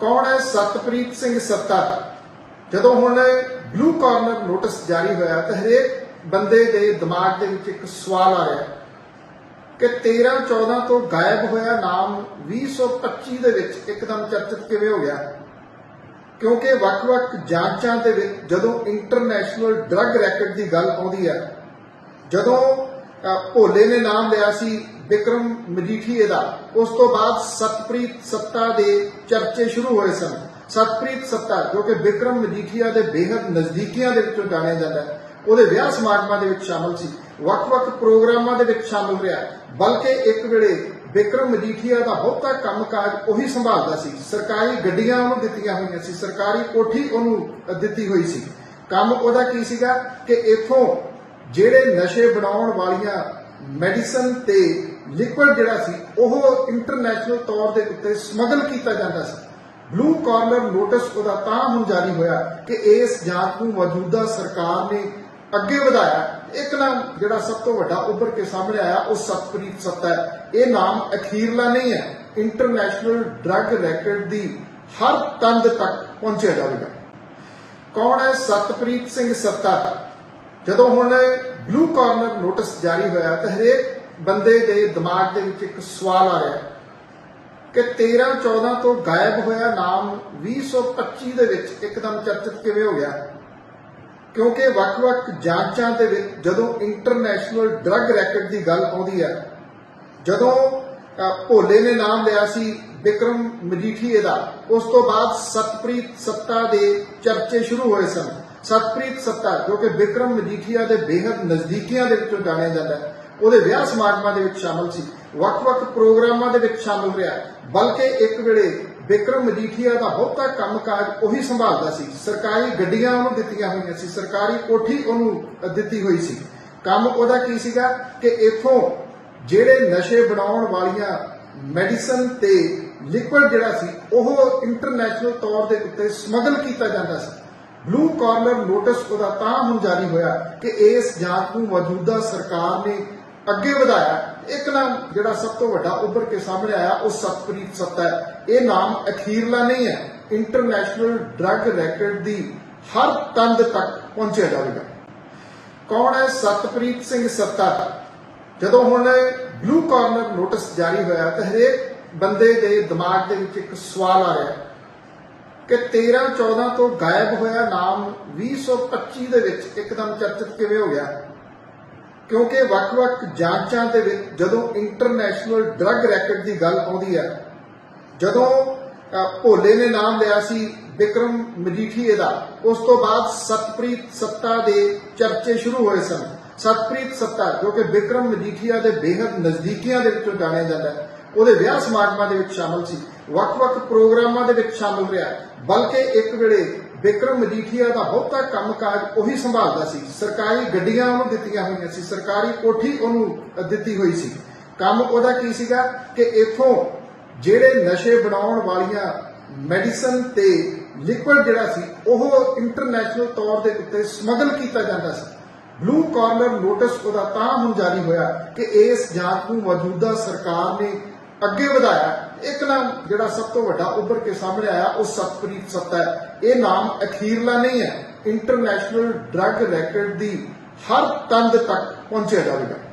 ਕੌਣ ਹੈ? ਸਤਪ੍ਰੀਤ ਸਿੰਘ ਸੱਤਾ। ਜਦੋਂ ਹੁਣ ਬਲੂ ਕਾਰਨਰ ਨੋਟਿਸ ਜਾਰੀ ਹੋਇਆ ਤਾਂ ਹਰੇਕ ਬੰਦੇ ਦੇ ਦਿਮਾਗ ਦੇ ਵਿੱਚ ਇੱਕ ਸਵਾਲ ਆ ਰਿਹਾ ਕਿ 13 14 ਤੋਂ ਗਾਇਬ ਹੋਇਆ ਨਾਮ 2025 ਦੇ ਵਿੱਚ ਇੱਕਦਮ ਚਰਚਿਤ ਕਿਵੇਂ ਹੋ ਗਿਆ? ਕਿਉਂਕਿ ਵੱਖ-ਵੱਖ ਜਾਂਚਾਂ ਦੇ ਵਿੱਚ ਜਦੋਂ ਇੰਟਰਨੈਸ਼ਨਲ ਡਰੱਗ ਰੈਕਟ ਦੀ ਗੱਲ ਆਉਂਦੀ ਹੈ, ਜਦੋਂ ਭੋਲੇ ਨੇ ਨਾਮ ਲਿਆ ਸੀ ਵਿਕਰਮ ਮਜੀਠੀਏ ਦਾ ਉਸ ਤੋਂ ਬਾਅਦ ਸਤਪ੍ਰੀਤ ਸੱਤਾ ਦੇ ਚਰਚੇ ਸ਼ੁਰੂ ਹੋਏ ਸਨ। ਸਤਪ੍ਰੀਤ ਸੱਤਾ, ਜੋ ਕਿ ਵਿਕਰਮ ਮਜੀਠੀਆ ਦੇ ਬੇਹੱਦ ਨਜ਼ਦੀਕੀਆਂ ਦੇ ਵਿੱਚੋਂ ਜਾਣਿਆ ਜਾਂਦਾ ਹੈ, ਉਹਦੇ ਵਿਆਹ ਸਮਾਗਮਾਂ ਦੇ ਵਿੱਚ ਸ਼ਾਮਲ ਸੀ। ਵੱਖ-ਵੱਖ ਪ੍ਰੋਗਰਾਮਾਂ ਦੇ ਵਿੱਚ ਸ਼ਾਮਲ ਰਿਹਾ। ਬਲਕਿ ਇੱਕ ਵੇਲੇ ਵਿਕਰਮ ਮਜੀਠੀਆ ਦਾ ਬਹੁਤਾ ਕੰਮਕਾਜ ਉਹੀ ਸੰਭਾਲਦਾ ਸੀ। ਸਰਕਾਰੀ ਗੱਡੀਆਂ ਉਹਨੂੰ ਦਿੱਤੀਆਂ ਹੋਈਆਂ ਸੀ, ਸਰਕਾਰੀ ਕੋਠੀ ਉਹਨੂੰ ਦਿੱਤੀ ਹੋਈ ਸੀ। ਕੰਮ ਉਹਦਾ ਕੀ ਸੀਗਾ ਕਿ ਇਥੋਂ ਜਿਹੜੇ ਨਸ਼ੇ ਬਣਾਉਣ ਵਾਲੀਆਂ ਮੈਡੀਸਨ ਤੇ ਲਿਕਵਿਡ ਜਿਹੜਾ ਸੀ, ਉਹ ਇੰਟਰਨੈਸ਼ਨਲ ਤੌਰ ਦੇ ਉੱਤੇ ਸਮਗਲ ਕੀਤਾ ਜਾਂਦਾ ਸੀ। ਬਲੂ ਕਾਰਨਰ ਨੋਟਿਸ ਉਹਦਾ ਤਾਂ ਹੁਣ ਜਾਰੀ ਹੋਇਆ ਕਿ ਇਸ ਜਾਂਚ ਨੂੰ ਮੌਜੂਦਾ ਸਰਕਾਰ ਨੇ ਅੱਗੇ ਵਧਾਇਆ। ਇੱਕ ਨਾਮ ਜਿਹੜਾ ਸਭ ਤੋਂ ਵੱਡਾ ਉੱਭਰ ਕੇ ਸਾਹਮਣੇ ਆਇਆ, ਉਹ ਸਤਪ੍ਰੀਤ ਸੱਤਾ ਹੈ। ਇਹ ਨਾਮ ਅਖੀਰਲਾ ਨਹੀਂ ਹੈ ਇੰਟਰਨੈਸ਼ਨਲ ਡਰੱਗ ਰੈਕਟ ਦੀ ਹਰ ਤੰਦ ਤੱਕ ਪਹੁੰਚਿਆ ਜਾਵੇਗਾ। ਕੌਣ ਹੈ? ਸਤਪ੍ਰੀਤ ਸਿੰਘ ਸੱਤਾ। ਜਦੋਂ ਹੁਣ ਬਲੂ ਕਾਰਨਰ ਨੋਟਿਸ ਜਾਰੀ ਹੋਇਆ ਤਾਂ ਹਰੇਕ ਬੰਦੇ ਦੇ ਦਿਮਾਗ ਦੇ ਵਿੱਚ ਇੱਕ ਸਵਾਲ ਆ ਰਿਹਾ ਕਿ 13 14 ਤੋਂ ਗਾਇਬ ਹੋਇਆ ਨਾਮ 2025 ਦੇ ਵਿੱਚ ਇੱਕਦਮ ਚਰਚਿਤ ਕਿਵੇਂ ਹੋ ਗਿਆ? ਕਿਉਂਕਿ ਵੱਖ-ਵੱਖ ਜਾਂਚਾਂ ਦੇ ਵਿੱਚ ਜਦੋਂ ਇੰਟਰਨੈਸ਼ਨਲ ਡਰੱਗ ਰੈਕਟ ਦੀ ਗੱਲ ਆਉਂਦੀ ਹੈ, ਜਦੋਂ ਭੋਲੇ ਨੇ ਨਾਮ ਲਿਆ ਸੀ ਵਿਕਰਮ ਮਜੀਠੀਏ ਦਾ, ਉਸ ਤੋਂ ਬਾਅਦ ਸਤਪ੍ਰੀਤ ਸੱਤਾ ਦੇ ਚਰਚੇ ਸ਼ੁਰੂ ਹੋਏ ਸਨ। ਸਤਪ੍ਰੀਤ ਸੱਤਾ, ਜੋ ਕਿ ਵਿਕਰਮ ਮਜੀਠੀਆ ਦੇ ਬੇਹੱਦ ਨਜ਼ਦੀਕੀਆਂ ਦੇ ਵਿੱਚੋਂ ਜਾਣਿਆ ਜਾਂਦਾ ਹੈ, ਉਹਦੇ ਵਿਆਹ ਸਮਾਗਮਾਂ ਦੇ ਵਿੱਚ ਸ਼ਾਮਲ ਸੀ। ਵੱਖ-ਵੱਖ ਪ੍ਰੋਗਰਾਮਾਂ ਦੇ ਵਿੱਚ ਸ਼ਾਮਲ ਰਿਹਾ ਬਲਕਿ ਇੱਕ ਵੇਲੇ ਵਿਕਰਮ ਮਜੀਠੀਆ ਦਾ ਬਹੁਤਾ ਕੰਮਕਾਜ ਉਹੀ ਸੰਭਾਲਦਾ ਸੀ। ਸਰਕਾਰੀ ਗੱਡੀਆਂ ਉਹਨੂੰ ਦਿੱਤੀਆਂ ਹੋਈਆਂ ਸੀ, ਸਰਕਾਰੀ ਕੋਠੀ ਉਹਨੂੰ ਦਿੱਤੀ ਹੋਈ ਸੀ। ਕੰਮ ਉਹਦਾ ਕੀ ਸੀਗਾ ਕਿ ਇਥੋਂ ਜਿਹੜੇ ਨਸ਼ੇ ਬਣਾਉਣ ਵਾਲੀਆਂ ਮੈਡੀਸਨ ਤੇ ਲਿਕਵਿਡ ਜਿਹੜਾ ਸੀ, ਉਹ ਇੰਟਰਨੈਸ਼ਨਲ ਤੌਰ ਦੇ ਉੱਤੇ ਸਮਗਲ ਕੀਤਾ ਜਾਂਦਾ ਸੀ। ਬਲੂ ਕਾਰਨਰ ਨੋਟਿਸ ਉਹਦਾ ਤਾਂ ਹੁਣ ਜਾਰੀ ਹੋਇਆ ਕਿ ਇਸ ਜਾਂਚ ਨੂੰ ਮੌਜੂਦਾ ਸਰਕਾਰ ਨੇ ਅੱਗੇ ਵਧਾਇਆ। ਇੱਕ ਨਾਮ ਜਿਹੜਾ ਸਭ ਤੋਂ ਵੱਡਾ ਉੱਭਰ ਕੇ ਸਾਹਮਣੇ ਆਇਆ, ਉਹ ਸਤਪ੍ਰੀਤ ਸੱਤਾ ਇਹ ਨਾਮ ਅਖੀਰਲਾ ਨਹੀਂ ਹੈ। ਇੰਟਰਨੈਸ਼ਨਲ ਡਰੱਗ ਰੈਕਟ ਦੀ ਹਰ ਤੰਦ ਤੱਕ ਪਹੁੰਚਿਆ ਜਾਵੇਗਾ। ਕੌਣ ਹੈ? ਸਤਪ੍ਰੀਤ ਸਿੰਘ ਸੱਤਾ। ਜਦੋਂ ਹੁਣ ਬਲੂ ਕਾਰਨਰ ਨੋਟਿਸ ਜਾਰੀ ਹੋਇਆ ਤਾਂ ਹਰੇਕ ਬੰਦੇ ਦੇ ਦਿਮਾਗ ਦੇ ਵਿੱਚ ਇੱਕ ਸਵਾਲ ਆ ਰਿਹਾ ਕਿ 13 14 ਤੋਂ ਗਾਇਬ ਹੋਇਆ ਨਾਮ 2025 ਦੇ ਵਿੱਚ ਇੱਕਦਮ ਚਰਚਿਤ ਕਿਵੇਂ ਹੋ ਗਿਆ? ਕਿਉਂਕਿ ਵੱਖ-ਵੱਖ ਜਾਂਚਾਂ ਦੇ ਵਿੱਚ ਜਦੋਂ ਇੰਟਰਨੈਸ਼ਨਲ ਡਰੱਗ ਰੈਕਟ ਦੀ ਗੱਲ ਆਉਂਦੀ ਹੈ, ਜਦੋਂ ਭੋਲੇ ਨੇ ਨਾਮ ਲਿਆ ਸੀ ਵਿਕਰਮ ਮਜੀਠੀਏ ਦਾ ਉਸ ਤੋਂ ਬਾਅਦ ਸਤਪ੍ਰੀਤ ਸੱਤਾ ਦੇ ਚਰਚੇ ਸ਼ੁਰੂ ਹੋਏ ਸਨ। ਸਤਪ੍ਰੀਤ ਸੱਤਾ, ਜੋ ਕਿ ਵਿਕਰਮ ਮਜੀਠੀਆ ਦੇ ਬੇਹੱਦ ਨਜ਼ਦੀਕੀਆਂ ਦੇ ਵਿੱਚੋਂ ਜਾਣਿਆ ਜਾਂਦਾ ਹੈ ਉਹਦੇ ਵਿਆਹ ਸਮਾਗਮਾਂ ਦੇ ਵਿੱਚ ਸ਼ਾਮਲ ਸੀ। ਵੱਖ-ਵੱਖ ਪ੍ਰੋਗਰਾਮਾਂ ਦੇ ਵਿੱਚ ਸ਼ਾਮਲ ਰਿਹਾ। ਬਲਕਿ ਇੱਕ ਵੇਲੇ ਵਿਕਰਮ ਮਜੀਠੀਆ ਦਾ ਬਹੁਤਾ ਕੰਮਕਾਜ ਉਹੀ ਸੰਭਾਲਦਾ ਸੀ। ਸਰਕਾਰੀ ਗੱਡੀਆਂ ਉਹਨੂੰ ਦਿੱਤੀਆਂ ਹੋਈਆਂ ਸੀ। ਸਰਕਾਰੀ ਕੋਠੀ ਉਹਨੂੰ ਦਿੱਤੀ ਹੋਈ ਸੀ। ਕੰਮ ਉਹਦਾ ਕੀ ਸੀਗਾ ਕਿ ਇਥੋਂ ਜਿਹੜੇ ਨਸ਼ੇ ਬਣਾਉਣ ਵਾਲੀਆਂ ਮੈਡੀਸਨ ਤੇ ਲਿਕਵਿਡ ਜਿਹੜਾ ਸੀ, ਉਹ ਇੰਟਰਨੈਸ਼ਨਲ ਤੌਰ ਦੇ ਉੱਤੇ ਸਮਗਲ ਕੀਤਾ ਜਾਂਦਾ ਸੀ। ਬਲੂ ਕਾਰਨਰ ਨੋਟਿਸ ਉਹਦਾ ਤਾਂ ਹੁਣ ਜਾਰੀ ਹੋਇਆ ਕਿ ਇਸ ਜਾਂਚ ਨੂੰ ਮੌਜੂਦਾ ਸਰਕਾਰ ਨੇ ਅੱਗੇ ਵਧਾਇਆ। ਇੱਕ ਨਾਮ ਜਿਹੜਾ ਸਭ ਤੋਂ ਵੱਡਾ ਉੱਭਰ ਕੇ ਸਾਹਮਣੇ ਆਇਆ, ਉਹ ਸਤਪ੍ਰੀਤ ਸੱਤਾ ਹੈ। ਇਹ ਨਾਮ ਅਖੀਰਲਾ ਨਹੀਂ ਹੈ। ਇੰਟਰਨੈਸ਼ਨਲ ਡਰੱਗ ਰੈਕਟ ਦੀ ਹਰ ਤੰਦ ਤੱਕ ਪਹੁੰਚਿਆ ਜਾਵੇਗਾ।